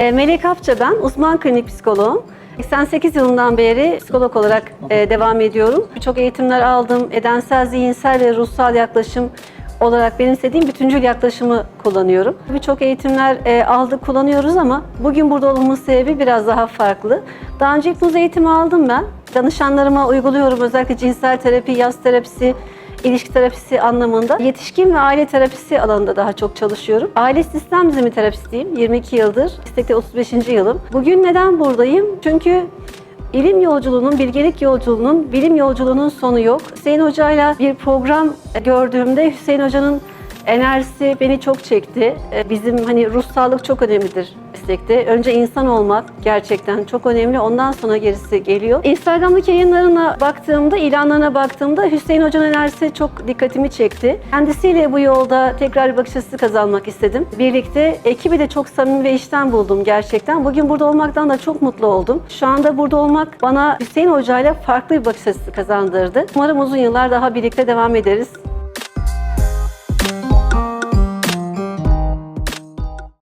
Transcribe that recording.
E, Melek Apça ben, uzman klinik psikoloğum. 88 yılından beri psikolog olarak e, devam ediyorum. Birçok eğitimler aldım. Edensel, zihinsel ve ruhsal yaklaşım olarak benimsediğim bütüncül yaklaşımı kullanıyorum. Birçok eğitimler e, aldık, kullanıyoruz ama bugün burada olmamın sebebi biraz daha farklı. Daha önce hipnoz eğitimi aldım ben. Danışanlarıma uyguluyorum. Özellikle cinsel terapi, yaz terapisi, ilişki terapisi anlamında. Yetişkin ve aile terapisi alanında daha çok çalışıyorum. Aile sistem dizimi terapistiyim. 22 yıldır. İstekte 35. yılım. Bugün neden buradayım? Çünkü İlim yolculuğunun, bilgelik yolculuğunun, bilim yolculuğunun sonu yok. Hüseyin Hoca'yla bir program gördüğümde Hüseyin Hoca'nın enerjisi beni çok çekti. Ee, Bizim hani ruh sağlık çok önemlidir meslekte. Önce insan olmak gerçekten çok önemli. Ondan sonra gerisi geliyor. Instagram'daki yayınlarına baktığımda, ilanlarına baktığımda Hüseyin Hoca'nın enerjisi çok dikkatimi çekti. Kendisiyle bu yolda tekrar bir bakış açısı kazanmak istedim. Birlikte ekibi de çok samimi ve işten buldum gerçekten. Bugün burada olmaktan da çok mutlu oldum. Şu anda burada olmak bana Hüseyin Hoca'yla farklı bir bakış açısı kazandırdı. Umarım uzun yıllar daha birlikte devam ederiz.